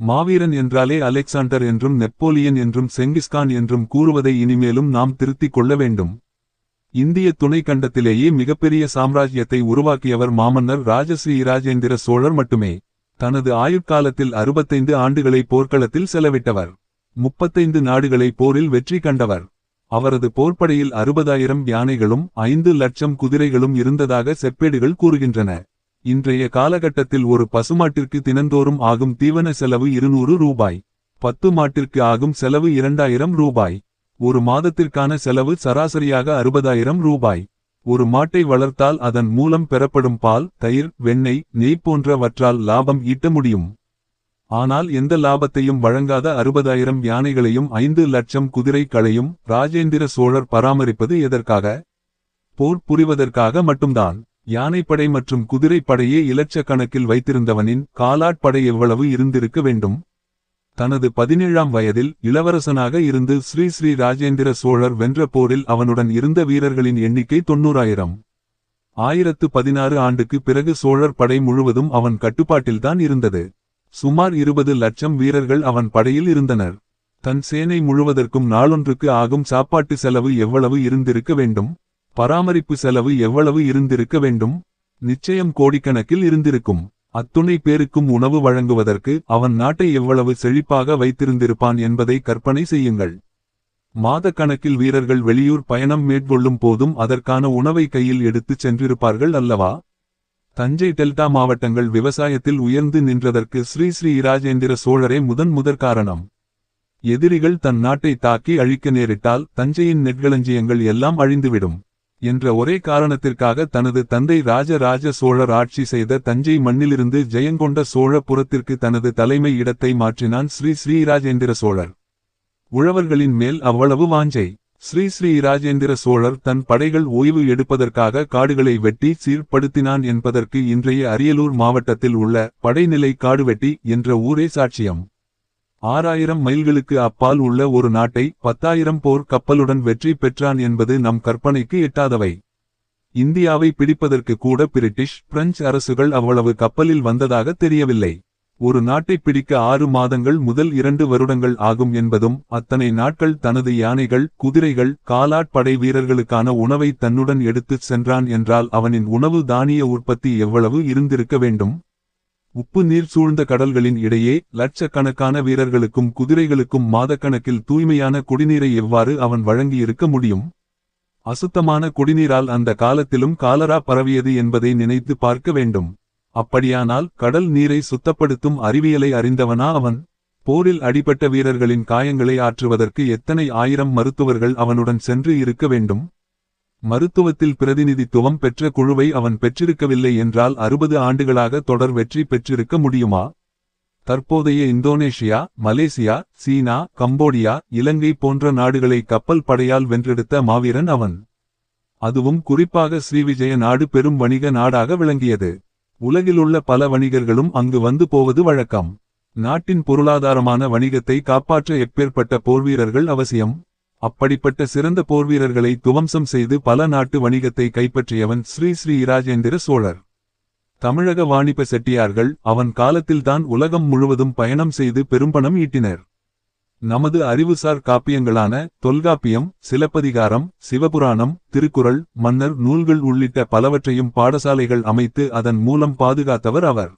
மாவீரன் என்றாலே அலெக்சாண்டர் என்றும் நெப்போலியன் என்றும் செங்கிஸ்கான் என்றும் கூறுவதை இனிமேலும் நாம் திருத்திக் கொள்ள வேண்டும். இந்திய துணைக்கண்டத்திலேயே மிகப்பெரிய சாம்ராஜ்யத்தை உருவாக்கியவர் மாமன்னர் ராஜஸ்ரீ இராஜேந்திர சோழர் மட்டுமே. தனது ஆயுட்காலத்தில் அறுபத்தைந்து ஆண்டுகளை போர்க்களத்தில் செலவிட்டவர். முப்பத்தைந்து நாடுகளை போரில் வெற்றி கண்டவர். அவரது போர்ப்படையில் அறுபதாயிரம் யானைகளும் ஐந்து லட்சம் குதிரைகளும் இருந்ததாக செப்பேடுகள் கூறுகின்றன. இன்றைய காலகட்டத்தில் ஒரு பசுமாட்டிற்கு தினந்தோறும் ஆகும் தீவன செலவு இருநூறு ரூபாய். பத்து மாட்டிற்கு ஆகும் செலவு இரண்டாயிரம் ரூபாய். ஒரு மாதத்திற்கான செலவு சராசரியாக அறுபதாயிரம் ரூபாய். ஒரு மாட்டை வளர்த்தால் அதன் மூலம் பெறப்படும் பால் தயிர் வெண்ணெய் நெய் போன்றவற்றால் லாபம் ஈட்ட முடியும். ஆனால் எந்த லாபத்தையும் வழங்காத அறுபதாயிரம் யானைகளையும் ஐந்து லட்சம் குதிரைகளையும் ராஜேந்திர சோழர் பராமரிப்பது எதற்காக? போர் புரிவதற்காக மட்டும்தான். யானைப்படை மற்றும் குதிரைப்படையே இலட்சக்கணக்கில் வைத்திருந்தவனின் காலாட்படை எவ்வளவு இருந்திருக்க வேண்டும்? தனது பதினேழாம் வயதில் இளவரசனாக இருந்து ஸ்ரீ ஸ்ரீ ராஜேந்திர சோழர் வென்ற போரில் அவனுடன் இருந்த வீரர்களின் எண்ணிக்கை தொன்னூறாயிரம். ஆயிரத்து பதினாறு ஆண்டுக்கு பிறகு சோழர் படை முழுவதும் அவன் கட்டுப்பாட்டில்தான் இருந்தது. சுமார் இருபது லட்சம் வீரர்கள் அவன் படையில் இருந்தனர். தன் சேனை முழுவதற்கும் நாளொன்றுக்கு ஆகும் சாப்பாட்டு செலவு எவ்வளவு இருந்திருக்க வேண்டும்? பராமரிப்பு செலவு எவ்வளவு இருந்திருக்க வேண்டும்? நிச்சயம் கோடிக்கணக்கில் இருந்திருக்கும். அத்துணை பேருக்கும் உணவு வழங்குவதற்கு அவன் நாட்டை எவ்வளவு செழிப்பாக வைத்திருந்திருப்பான் என்பதை கற்பனை செய்யுங்கள். மாதக்கணக்கில் வீரர்கள் வெளியூர் பயணம் மேற்கொள்ளும் போதும் அதற்கான உணவை கையில் எடுத்துச் சென்றிருப்பார்கள் அல்லவா? தஞ்சை டெல்டா மாவட்டங்கள் விவசாயத்தில் உயர்ந்து நின்றதற்கு ஸ்ரீ ஸ்ரீ இராஜேந்திர சோழரே முதன் முதற் காரணம். எதிரிகள் தன் நாட்டை தாக்கி அழிக்க நேரிட்டால் தஞ்சையின் நெற்களஞ்சியங்கள் எல்லாம் அழிந்துவிடும். என்ற ஒரே காரணத்திற்காக தனது தந்தை ராஜராஜ சோழர் ஆட்சி செய்த தஞ்சை மண்ணிலிருந்து ஜெயங்கொண்ட சோழபுரத்திற்கு தனது தலைமை இடத்தை மாற்றினான் ஸ்ரீ ஸ்ரீ ராஜேந்திர சோழர். உழவர்களின் மேல் அவ்வளவு வாஞ்சை. ஸ்ரீ ஸ்ரீ ராஜேந்திர சோழர் தன் படைகள் ஓய்வு எடுப்பதற்காக காடுகளை வெட்டி சீர்படுத்தினான் என்பதற்கு இன்றைய அரியலூர் மாவட்டத்தில் உள்ள படைநிலை காடுவெட்டி என்ற ஊரே சாட்சியம். ஆறாயிரம் மைல்களுக்கு அப்பால் உள்ள ஒரு நாட்டை பத்தாயிரம் போர் கப்பலுடன் வெற்றி பெற்றான் என்பது நம் கற்பனைக்கு எட்டாதவை. இந்தியாவை பிடிப்பதற்கு கூட பிரிட்டிஷ் பிரெஞ்சு அரசுகள் அவ்வளவு கப்பலில் வந்ததாக தெரியவில்லை. ஒரு நாட்டை பிடிக்க ஆறு மாதங்கள் முதல் இரண்டு வருடங்கள் ஆகும் என்பதும் அத்தனை நாட்கள் தனது யானைகள் குதிரைகள் காலாட்படை வீரர்களுக்கான உணவை தன்னுடன் எடுத்துச் சென்றான் என்றால் அவனின் உணவு தானிய உற்பத்தி எவ்வளவு இருந்திருக்க வேண்டும்? உப்பு நீர் சூழ்ந்த கடல்களின் இடையே லட்சக்கணக்கான வீரர்களுக்கும் குதிரைகளுக்கும் மாதக்கணக்கில் தூய்மையான குடிநீரை எவ்வாறு அவன் வழங்கியிருக்க முடியும்? அசுத்தமான குடிநீரால் அந்த காலத்திலும் காலரா பரவியது என்பதை நினைத்து பார்க்க வேண்டும். அப்படியானால் கடல் நீரை சுத்தப்படுத்தும் அறிவியலை அறிந்தவனா அவன்? போரில் அடிபட்ட வீரர்களின் காயங்களை ஆற்றுவதற்கு எத்தனை ஆயிரம் மருத்துவர்கள் அவனுடன் சென்று இருக்க வேண்டும்? மருத்துவத்தில் பிரதிநிதித்துவம் பெற்ற குழுவை அவன் பெற்றிருக்கவில்லை என்றால் அறுபது ஆண்டுகளாக தொடர் வெற்றி பெற்றிருக்க முடியுமா? தற்போதைய இந்தோனேஷியா மலேசியா சீனா கம்போடியா இலங்கை போன்ற நாடுகளை கப்பல் படையால் வென்றெடுத்த மாவீரன் அவன். அதுவும் குறிப்பாக ஸ்ரீவிஜய நாடு பெரும் வணிக நாடாக விளங்கியது. உலகிலுள்ள பல வணிகர்களும் அங்கு வந்து போவது வழக்கம். நாட்டின் பொருளாதாரமான வணிகத்தை காப்பாற்ற எப்பேற்பட்ட போர்வீரர்கள் அவசியம்? அப்படிப்பட்ட சிறந்த போர்வீரர்களை துவம்சம் செய்து பல நாட்டு வணிகத்தை கைப்பற்றியவன் ஸ்ரீ ஸ்ரீ இராஜேந்திர சோழர். தமிழக வாணிப செட்டியார்கள் அவன் காலத்தில்தான் உலகம் முழுவதும் பயணம் செய்து பெரும்பணம் ஈட்டினர். நமது அறிவுசார் காப்பியங்களான தொல்காப்பியம் சிலப்பதிகாரம் சிவபுராணம் திருக்குறள் மன்னர் நூல்கள் உள்ளிட்ட பலவற்றையும் பாடசாலைகள் அமைத்து அதன் மூலம் பாதுகாத்தவர் அவர்.